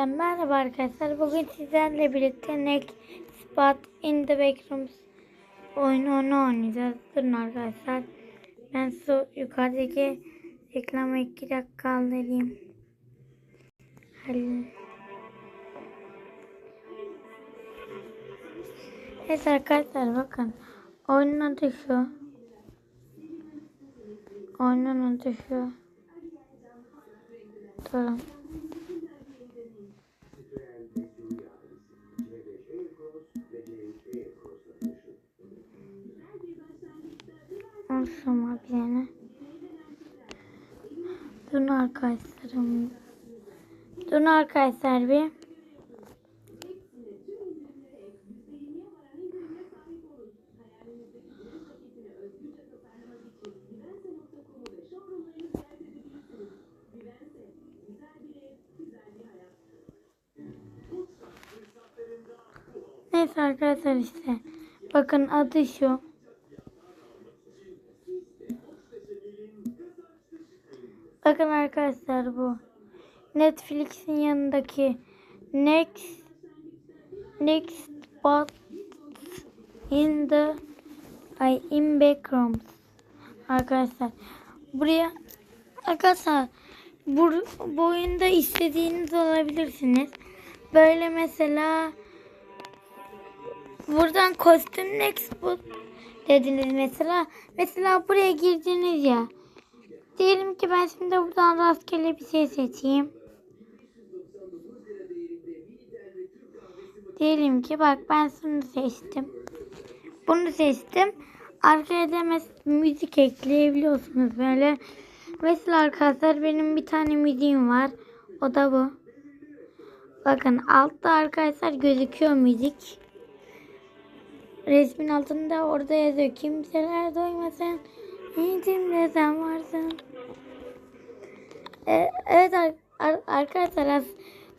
Arkadaşlar merhaba arkadaşlar. Bugün sizlerle birlikte Next Spot in the Backrooms oyununu oynayacağız. Durun arkadaşlar. Ben şu yukarıdaki reklamı iki dakika kaldırayım. Halil. Evet arkadaşlar bakın. Oyunun adı şu. Oyunun adı şu. Durun. Abi yani. Durun arkadaşlarım. Durun arkadaşlar bir. Neyse arkadaşlar işte. Bakın adı şu. Bakın arkadaşlar bu. Netflix'in yanındaki Next Next Spot in the ay in Backrooms. Arkadaşlar buraya arkadaşlar bu, bu oyunda istediğiniz olabilirsiniz. Böyle mesela buradan kostüm next spot dediniz mesela. Mesela buraya girdiniz ya. Diyelim ki ben şimdi buradan rastgele bir şey seçeyim. Diyelim ki bak ben şunu seçtim. Bunu seçtim. Arkaya da müzik ekleyebiliyorsunuz böyle. Mesela arkadaşlar benim bir tane müziğim var. O da bu. Bakın altta arkadaşlar gözüküyor müzik. Resmin altında orada yazıyor. Kimseler doymasın. İçimde sen varsın. Ee, evet ar- ar- arkadaşlar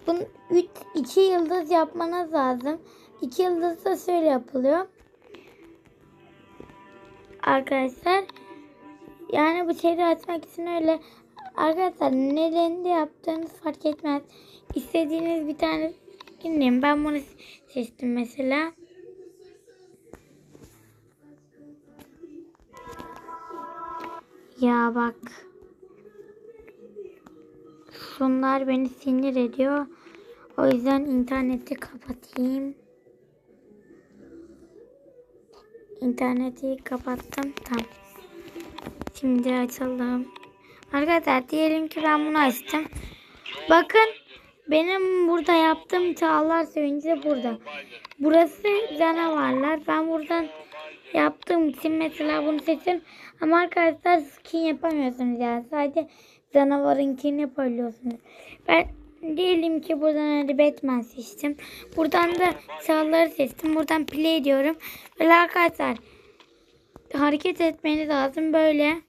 bunun 3 2 yıldız yapmanız lazım. 2 yıldız da şöyle yapılıyor. Arkadaşlar yani bu şeyi açmak için öyle arkadaşlar nelerinde yaptığınız fark etmez. İstediğiniz bir tane dinleyin. Ben bunu seçtim mesela. Ya bak. Şunlar beni sinir ediyor. O yüzden interneti kapatayım. İnterneti kapattım. Tamam. Şimdi açalım. Arkadaşlar diyelim ki ben bunu açtım. Bakın benim burada yaptığım çağlar sevinci burada. Burası canavarlar. Ben buradan yaptığım için mesela bunu seçtim. Ama arkadaşlar skin yapamıyorsunuz yani. Sadece canavarınkini yapabiliyorsunuz. Ben diyelim ki buradan hadi Batman seçtim. Buradan da çağları seçtim. Buradan play diyorum. Böyle arkadaşlar hareket etmeniz lazım böyle.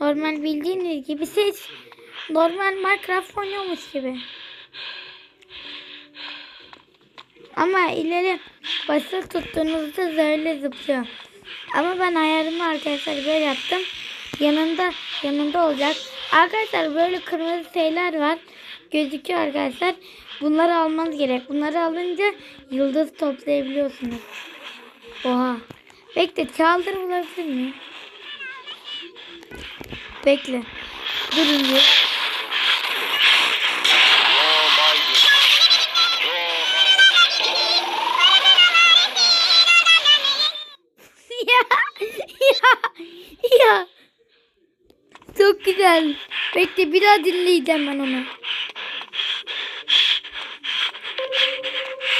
Normal bildiğiniz gibi seç. Normal Minecraft oynuyormuş gibi. Ama ileri basılı tuttuğunuzda böyle zıplıyor. Ama ben ayarımı arkadaşlar böyle yaptım. Yanında yanında olacak. Arkadaşlar böyle kırmızı şeyler var. Gözüküyor arkadaşlar. Bunları almanız gerek. Bunları alınca yıldız toplayabiliyorsunuz. Oha. Bekle çaldır bulabilir miyim? Bekle. Durun bir. ya. Çok güzel. Bekle bir daha dinleyeceğim ben onu.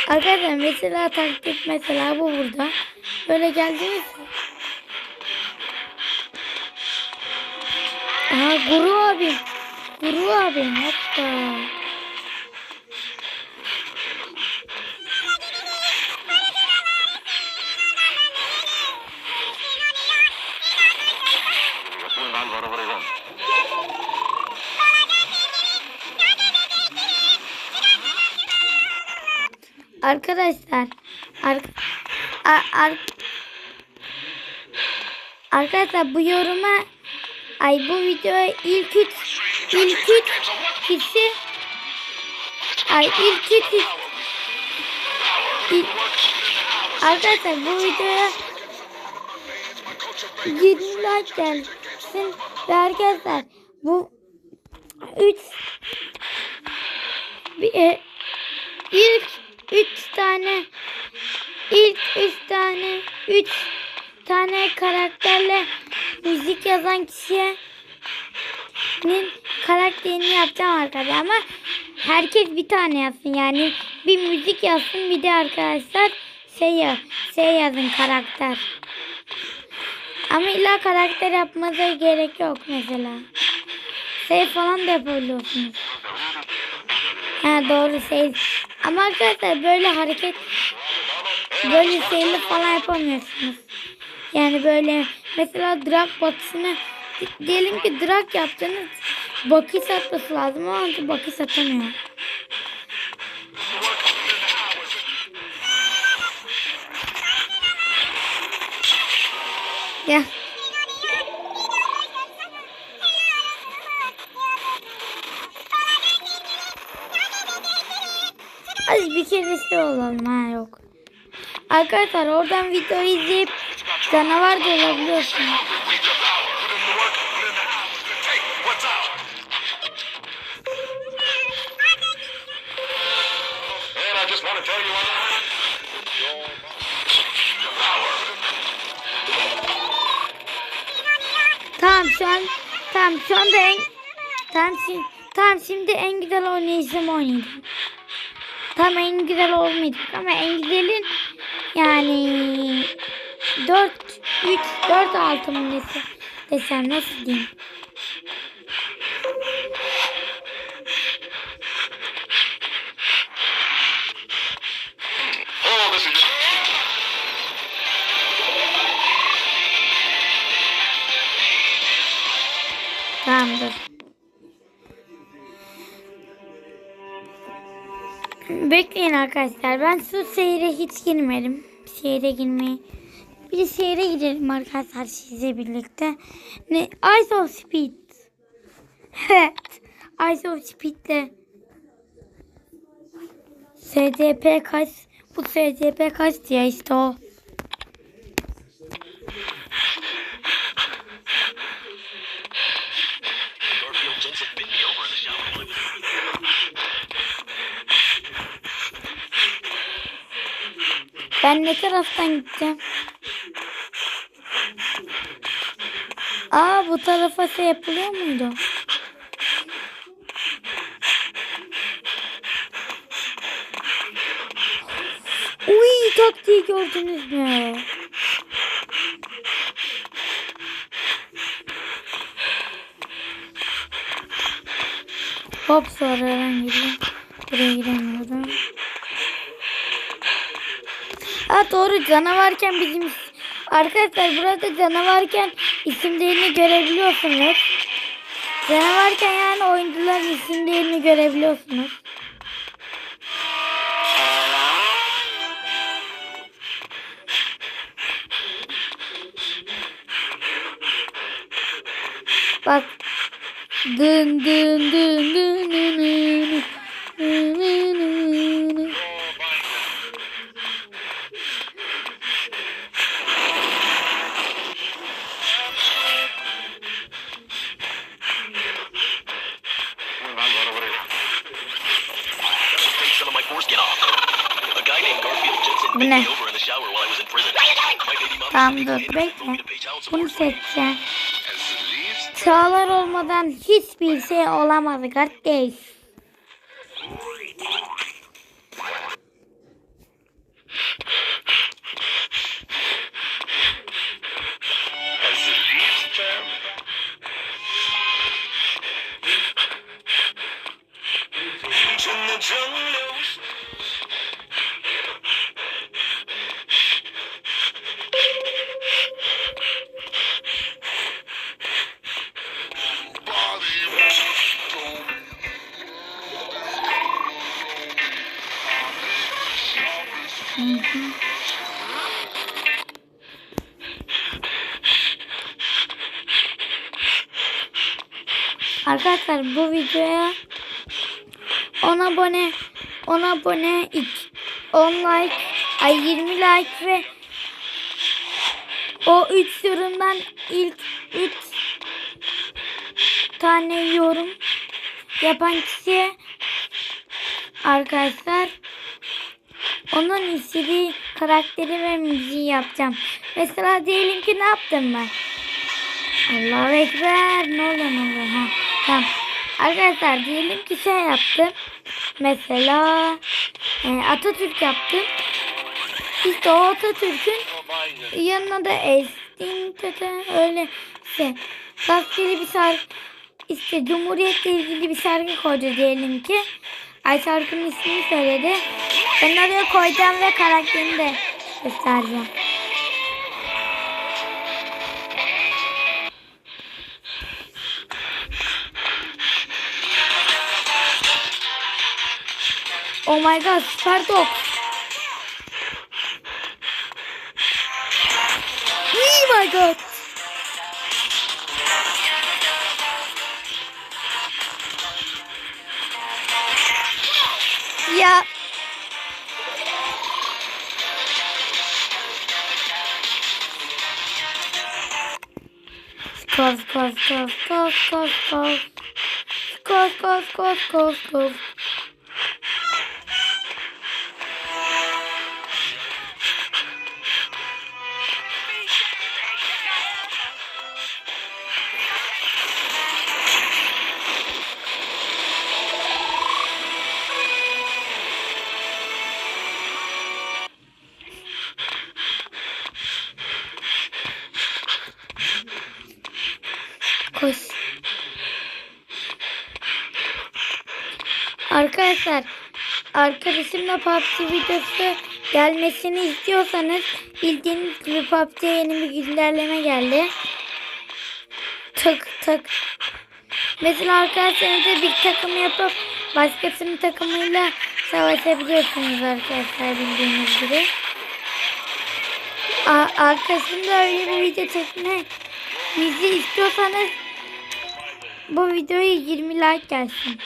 Arkadaşlar mesela taktik mesela bu burada. Böyle geldiniz. Aha Guru abi. Guru abi hatta. Arkadaşlar ar, ar, ar, arkadaşlar bu yoruma ay bu videoya ilk üç ilk üç kişi Ay ilk üç İlk- Arkadaşlar bu videoya 20 like gelsin ve arkadaşlar bu 3 bir, e, ilk 3 tane ilk 3 tane 3 tane karakterle müzik yazan kişiye nin karakterini yapacağım arkadaşlar ama herkes bir tane yazsın yani bir müzik yazsın bir de arkadaşlar şey, ya- şey yazın karakter. Ama illa karakter yapmanıza gerek yok mesela. Şey falan da yapabiliyorsunuz. Ha doğru şey. Ama arkadaşlar böyle hareket böyle şeyli falan yapamıyorsunuz. Yani böyle mesela drag bakışını diyelim ki drag yaptınız bakış atması lazım ama bakış atamıyor. Ya. Olalım ha yok. Arkadaşlar oradan video izleyip canavar all. Tamam şu an tamam şu anda en tamam şimdi, tamam şimdi en güzel oynayışımı oynayacağım. Tam en güzel olmayacak ama en güzelin yani 4 3 4 6 mı desem nasıl diyeyim? Bekleyin arkadaşlar. Ben şu seyre hiç girmedim. Seyre girmeyi. Bir seyre girelim arkadaşlar sizle birlikte. Ne? Ice of Speed. Evet. Ice of Speed'le SDP kaç? Bu SDP kaç diye işte o. taraftan gideceğim? Aa bu tarafa şey yapılıyor muydu? Uy taktiği gördünüz mü? Hop sonra ben gireyim. Buraya giremiyorum. Ha doğru canavarken bizim arkadaşlar burada canavarken isimlerini görebiliyorsunuz. Canavarken yani oyuncuların isimlerini görebiliyorsunuz. Bak. Dın dın dın dın dın dın ne? Tamam dur bekle. Bunu seçeceğim. Çağlar olmadan hiçbir şey olamaz kardeş. Arkadaşlar bu videoya 10 abone 10 abone, 10 like, ay 20 like ve o 3 yorumdan ilk 3 tane yorum yapan kişiye arkadaşlar onun istediği karakteri ve müziği yapacağım. Mesela diyelim ki ne yaptım ben? Allahu Ekber. Ne oluyor ne oluyor? Ha, tamam. Arkadaşlar diyelim ki şey yaptım. Mesela e, Atatürk yaptım. İşte o Atatürk'ün yanına da Estin öyle işte rastgele bir şarkı işte Cumhuriyet'le ilgili bir şarkı koydu diyelim ki. Ay şarkının ismini söyledi. Ben oraya koyacağım ve karakterini de göstereceğim. Oh my god, süper. Oh my god. Ya. Skor, skor, skor, skor, skor, skor. Skor, skor, skor, skor, skor. Arkadaşımla PUBG videosu gelmesini istiyorsanız bildiğiniz gibi PUBG'ye yeni bir güncelleme geldi. Tık tık. Mesela arkadaşlarınızla bir takım yapıp başkasının takımıyla savaşabiliyorsunuz arkadaşlar bildiğiniz gibi. A- arkasında öyle bir video çekme bizi istiyorsanız bu videoya 20 like gelsin.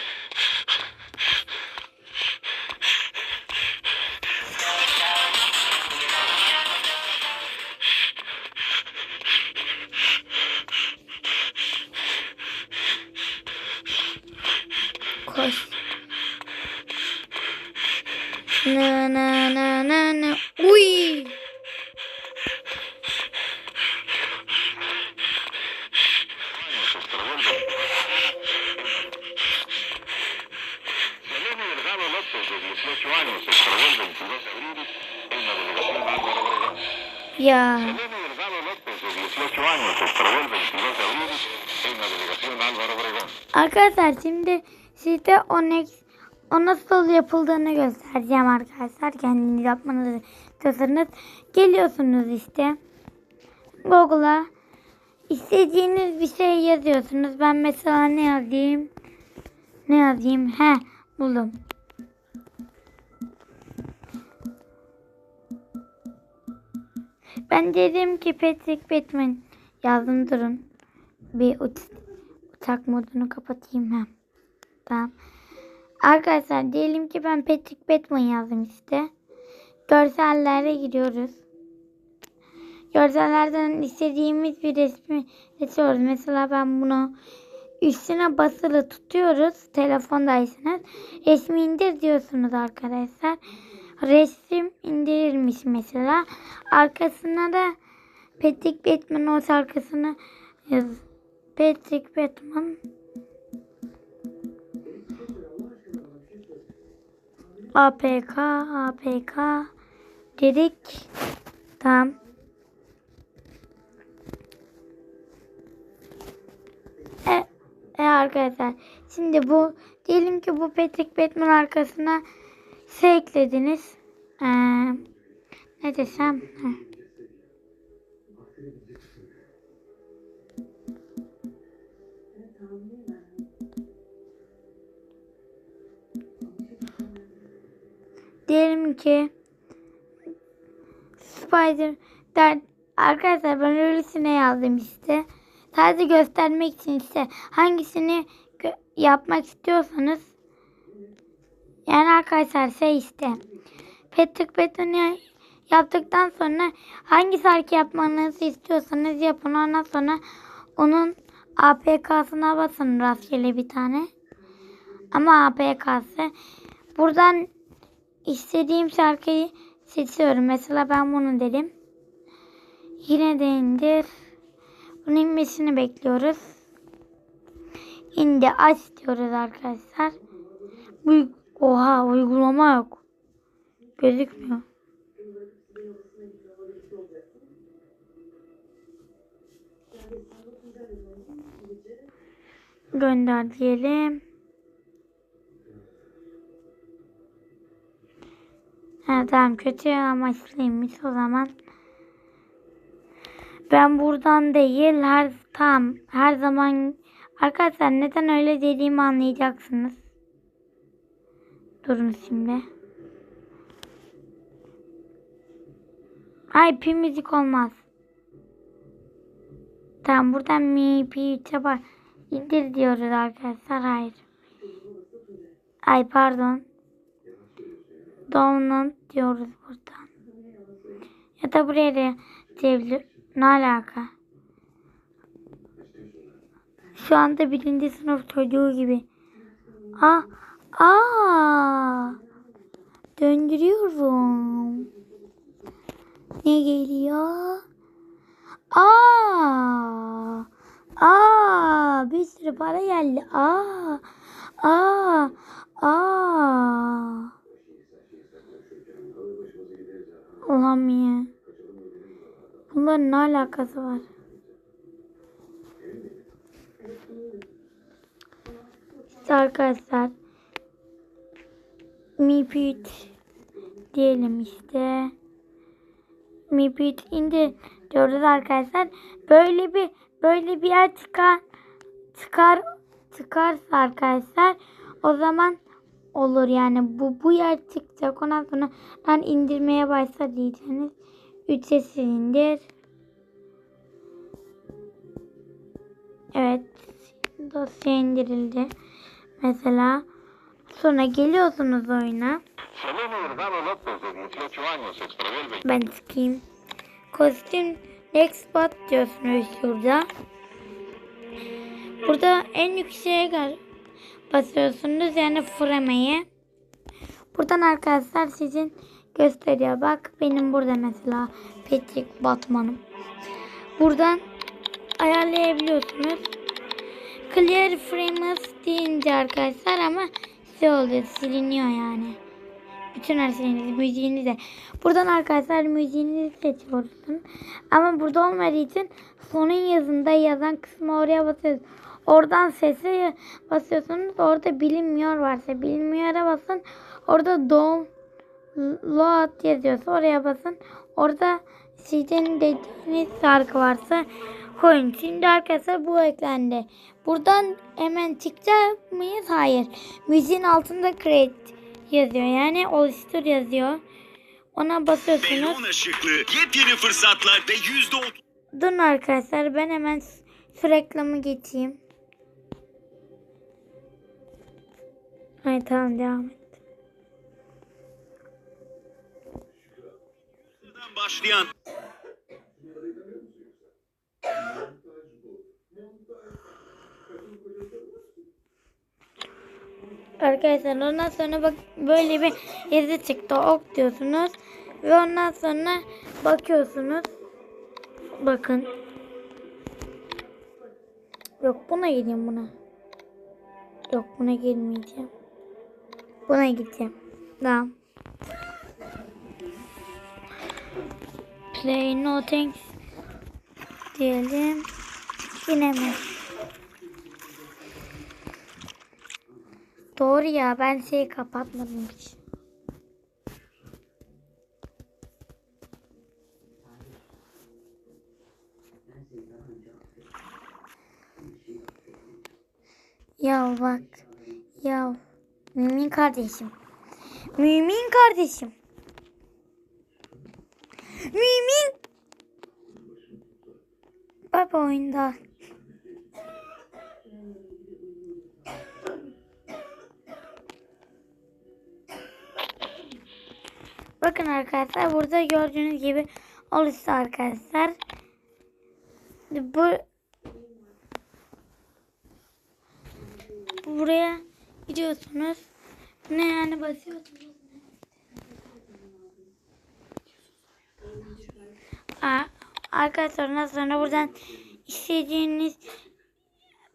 Arkadaşlar şimdi size o, next, o nasıl yapıldığını göstereceğim arkadaşlar. Kendiniz yapmanızı istiyorsanız geliyorsunuz işte. Google'a istediğiniz bir şey yazıyorsunuz. Ben mesela ne yazayım? Ne yazayım? He buldum. Ben dedim ki Patrick Batman yazdım durun. Bir uç, uçak modunu kapatayım ha. Tamam. Arkadaşlar diyelim ki ben Patrick Batman yazdım işte. Görsellere giriyoruz. Görsellerden istediğimiz bir resmi seçiyoruz. Mesela ben bunu üstüne basılı tutuyoruz. Telefondaysanız. Resmi indir diyorsunuz arkadaşlar. Resim indirilmiş mesela. Arkasına da Patrick Batman o şarkısını yaz. Patrick Batman APK APK dedik. Tamam. E, e arkadaşlar şimdi bu diyelim ki bu Patrick Batman arkasına şey eklediniz. Ee, ne desem? Heh. Diyelim ki Spider der, arkadaşlar ben öylesine yazdım işte. Sadece göstermek için işte hangisini yapmak istiyorsanız Yani arkadaşlar şey işte. Petrik Petoni yaptıktan sonra hangi şarkı yapmanızı istiyorsanız yapın. Ondan sonra onun APK'sına basın rastgele bir tane. Ama APK'sı. Buradan istediğim şarkıyı seçiyorum. Mesela ben bunu dedim. Yine de indir. Bunun inmesini bekliyoruz. İndi aç diyoruz arkadaşlar. Bu oha uygulama yok. Gözükmüyor. Gönder diyelim. Ha tamam kötü amaçlıymış o zaman. Ben buradan değil her tam her zaman arkadaşlar neden öyle dediğimi anlayacaksınız. Durun şimdi. Ay pi müzik olmaz. Tamam buradan mi pi 3'e bak. İndir diyoruz arkadaşlar. Hayır. Ay pardon. Download diyoruz buradan. Ya da buraya da diyebilir. Ne alaka? Şu anda birinci sınıf çocuğu gibi. Aa, aa. Döndürüyorum. Ne geliyor? Aa. Aa, bir sürü para geldi. Aa. Aa. Aa. Allah'ım ya. Bunların ne alakası var? Arkadaşlar. Mipit diyelim işte. Mipit indi diyoruz arkadaşlar. Böyle bir böyle bir yer çıkar çıkar çıkarsa arkadaşlar o zaman olur yani bu bu yer çıkacak ondan sonra ben indirmeye başla diyeceğiniz 3'e indir. Evet dosya indirildi. Mesela sonra geliyorsunuz oyuna. Selene Delgado López, de 18 años, extravió el 20. Ben çıkayım. Kostüm next bot diyorsunuz şurada. Burada en yükseğe basıyorsunuz yani fremeyi. Buradan arkadaşlar sizin gösteriyor. Bak benim burada mesela Patrick Batman'ım. Buradan ayarlayabiliyorsunuz. Clear frames deyince arkadaşlar ama şey oluyor siliniyor yani. Bütün her şeyinizi, müziğini de. Buradan arkadaşlar müziğinizi seçiyorsun. Ama burada olmadığı için sonun yazında yazan kısmı oraya basıyorsunuz. Oradan sese basıyorsunuz. Orada bilinmiyor varsa bilinmiyora basın. Orada download yazıyorsa oraya basın. Orada sizin dediğiniz şarkı varsa koyun. Şimdi arkadaşlar bu eklendi. Buradan hemen çıkacak mıyız? Hayır. Müziğin altında create yazıyor. Yani oluştur yazıyor. Ona basıyorsunuz. Şıklı yepyeni fırsatlar ve yüzde. Durun arkadaşlar ben hemen şu reklamı geçeyim. Hayır tamam devam et. başlayan Arkadaşlar ondan sonra bak böyle bir yazı çıktı. Ok diyorsunuz. Ve ondan sonra bakıyorsunuz. Bakın. Yok buna gideyim buna. Yok buna girmeyeceğim. Buna gideceğim. Tamam. Play no thanks diyelim. Yine mi? Doğru ya ben şeyi kapatmadım hiç. Ya bak. Ya. Mümin kardeşim. Mümin kardeşim. Mümin. Baba oyunda. Bakın arkadaşlar burada gördüğünüz gibi oluştu arkadaşlar. Bu buraya gidiyorsunuz. Ne yani basıyorsunuz. Aa, arkadaşlar ondan sonra buradan istediğiniz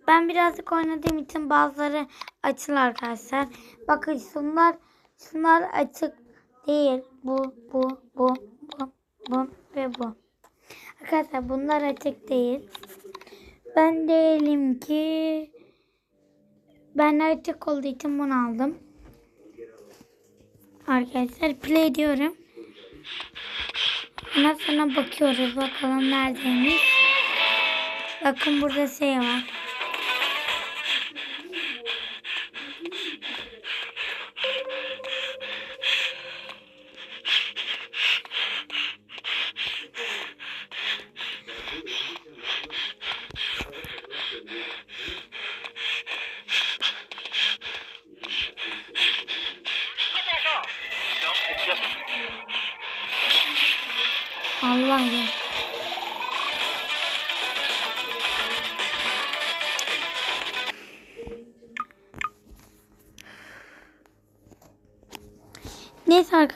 ben birazcık oynadığım için bazıları açılı arkadaşlar. Bakın şunlar şunlar açık değil. Bu bu bu bu bu ve bu. Arkadaşlar bunlar açık değil. Ben diyelim ki ben açık olduğu için bunu aldım. Arkadaşlar play diyorum. Ondan sonra bakıyoruz bakalım neredeymiş. Bakın burada şey var.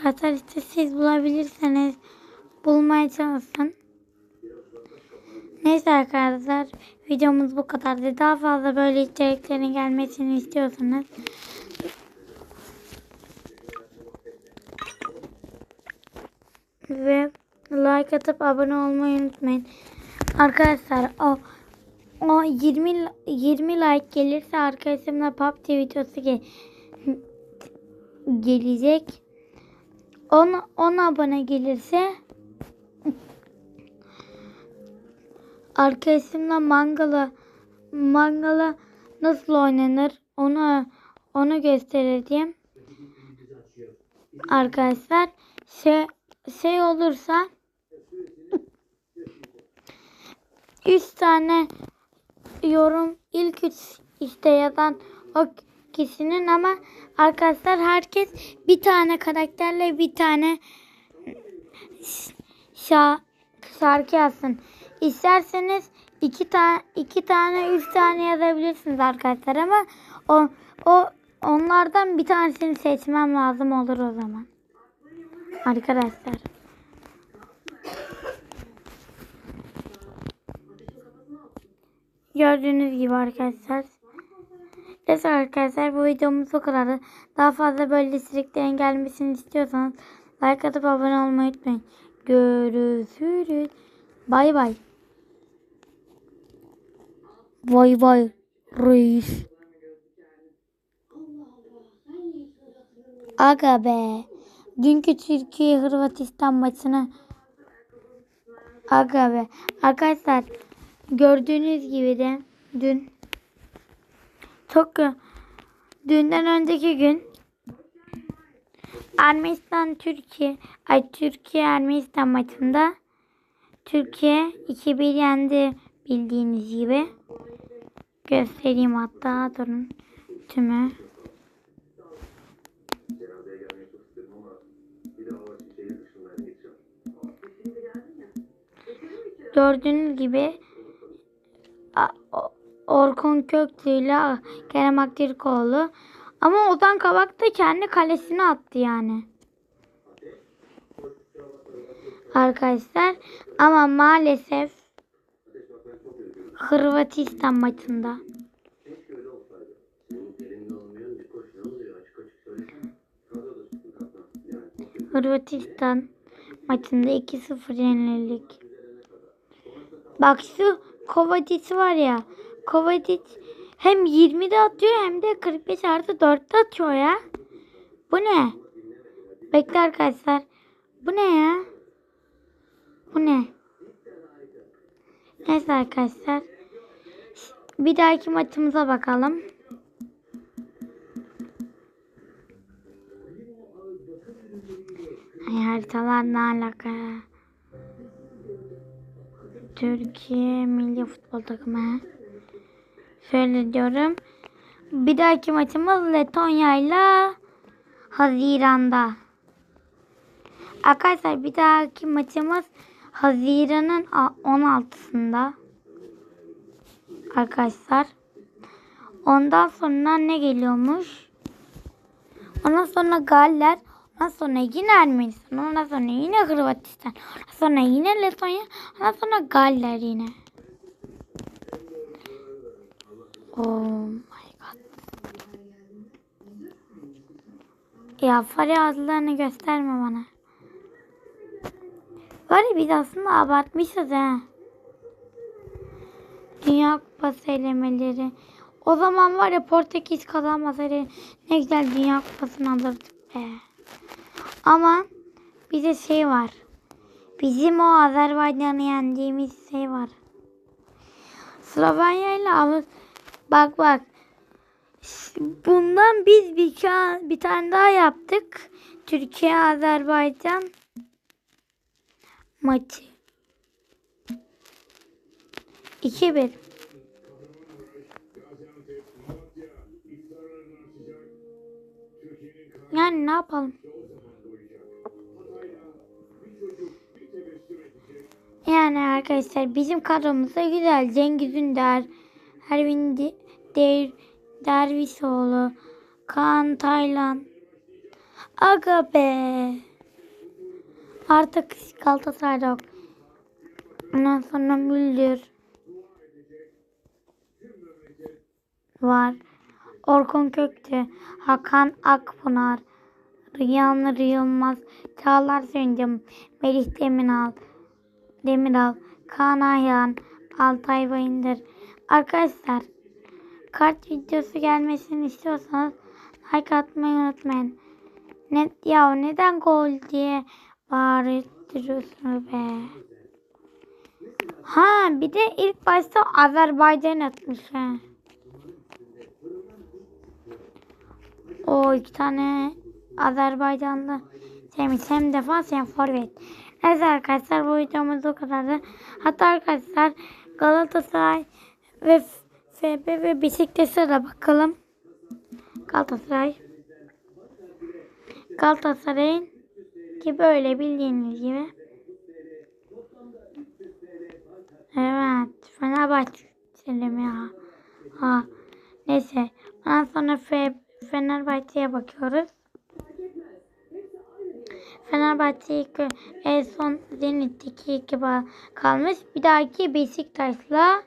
Arkadaşlar işte siz bulabilirseniz bulmaya çalışın. Neyse arkadaşlar videomuz bu kadardı. Daha fazla böyle içeriklerin gelmesini istiyorsanız ve like atıp abone olmayı unutmayın. Arkadaşlar o o 20 20 like gelirse arkadaşımla PUBG videosu ge- gelecek. 10 10 abone gelirse arkadaşımla mangala mangala nasıl oynanır onu onu göstereceğim. Arkadaşlar şey şey olursa 3 tane yorum ilk üç işte yazan o kişinin ama arkadaşlar herkes bir tane karakterle bir tane şa şarkı yazsın. İsterseniz iki tane iki tane üç tane yazabilirsiniz arkadaşlar ama o o onlardan bir tanesini seçmem lazım olur o zaman. Arkadaşlar. Gördüğünüz gibi arkadaşlar. Evet arkadaşlar bu videomuz bu kadardı. Daha fazla böyle içeriklerin gelmesini istiyorsanız like atıp abone olmayı unutmayın. Görüşürüz. Bay bay. Bay bay reis. Aga be. Dünkü Türkiye Hırvatistan maçını Aga be. Arkadaşlar gördüğünüz gibi de dün çok dünden önceki gün Ermenistan Türkiye ay Türkiye Ermenistan maçında Türkiye 2-1 yendi bildiğiniz gibi. Göstereyim hatta durun tümü. Gördüğünüz gibi Orkun Köklü ile Kerem Aktürkoğlu. Ama Ozan Kabak da kendi kalesine attı yani. Arkadaşlar ama maalesef Hırvatistan maçında Hırvatistan maçında 2-0 yenildik. Bak şu Kovacic var ya. Kovacic hem 20'de atıyor hem de 45 artı 4'te atıyor ya. Bu ne? Bekle arkadaşlar. Bu ne ya? Bu ne? Neyse arkadaşlar. Bir dahaki maçımıza bakalım. Ay haritalar ne alaka? Türkiye milli futbol takımı. Şöyle diyorum. Bir dahaki maçımız Letonya ile Haziran'da. Arkadaşlar bir dahaki maçımız Haziran'ın a- 16'sında. Arkadaşlar. Ondan sonra ne geliyormuş? Ondan sonra Galler. Ondan sonra yine Ermenistan. Ondan sonra yine Hırvatistan. Ondan sonra yine Letonya. Ondan sonra Galler yine. Oh my god. Ya Fari adlarını gösterme bana. Var biz aslında abartmışız ha. Dünya Kupası elemeleri. O zaman var ya Portekiz kazanmasaydı ne güzel Dünya Kupası'nı alırdık be. Ama bir de şey var. Bizim o Azerbaycan'ı yendiğimiz şey var. Slovenya ile Avust Bak bak. Bundan biz bir, bir tane daha yaptık. Türkiye Azerbaycan maçı. 2-1. Yani ne yapalım? Yani arkadaşlar bizim kadromuzda güzel. Cengiz Ünder, Ervin De- Der Dervişoğlu, Kaan Taylan. Aga be. Artık Galatasaray'da. Ondan sonra Müldür. Var. Orkun Köktü, Hakan Akpınar, Rıyan Yılmaz, Çağlar Söncüm, Melih Demiral, Demiral, Kaan Ayhan, Altay Bayındır. Arkadaşlar kart videosu gelmesini istiyorsanız like atmayı unutmayın. Ne, ya neden gol diye bağırıyorsunuz be. Ha bir de ilk başta Azerbaycan atmış ha. O iki tane Azerbaycanlı şeymiş. Hem defans hem forvet. Neyse arkadaşlar bu videomuz bu kadardı. Hatta arkadaşlar Galatasaray ve FB ve Beşiktaş'a da bakalım. Galatasaray. Galatasaray'ın ki böyle bildiğiniz gibi. Evet. Fenerbahçe'lim ya. Ha. Neyse. Ondan sonra Fenerbahçe'ye bakıyoruz. Fenerbahçe ilk en son Zenit 2-2 kalmış. Bir dahaki Beşiktaş'la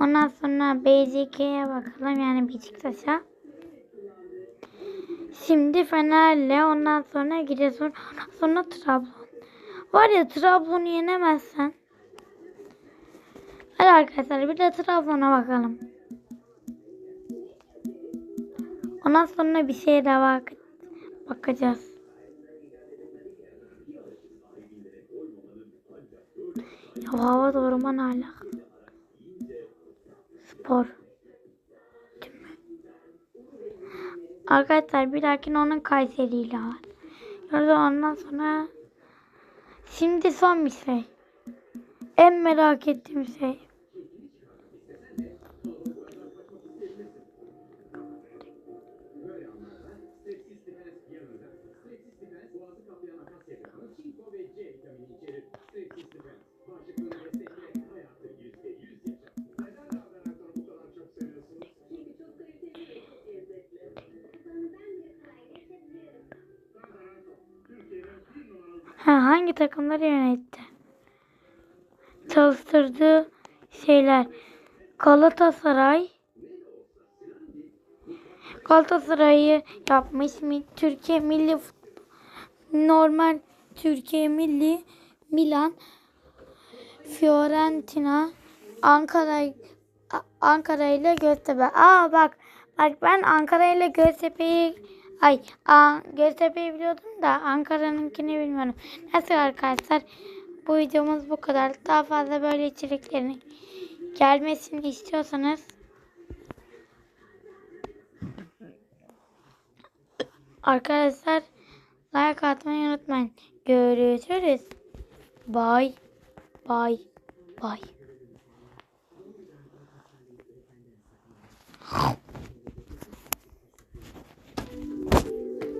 ondan sonra BZK'ye bakalım yani Beşiktaş'a. Şimdi Fener'le ondan sonra Giresun ondan sonra Trabzon. Var ya Trabzon'u yenemezsen. Hadi arkadaşlar bir de Trabzon'a bakalım. Ondan sonra bir şeye daha bak bakacağız. Ya hava orman hala. Spor. Arkadaşlar bir dahakine onun Kayseri ile var. Ondan sonra şimdi son bir şey. En merak ettiğim şey. Hangi takımları yönetti? Çalıştırdığı şeyler. Galatasaray Galatasaray'ı yapmış mı? Türkiye Milli normal Türkiye Milli Milan Fiorentina Ankara Ankara ile Göztepe. Aa bak bak ben Ankara ile Göztepe'yi Ay a, Göztepe'yi biliyordum da Ankara'nınkini bilmiyorum. Nasıl arkadaşlar bu videomuz bu kadar. Daha fazla böyle içeriklerin gelmesini istiyorsanız arkadaşlar like atmayı unutmayın. Görüşürüz. Bye. Bye. Bye.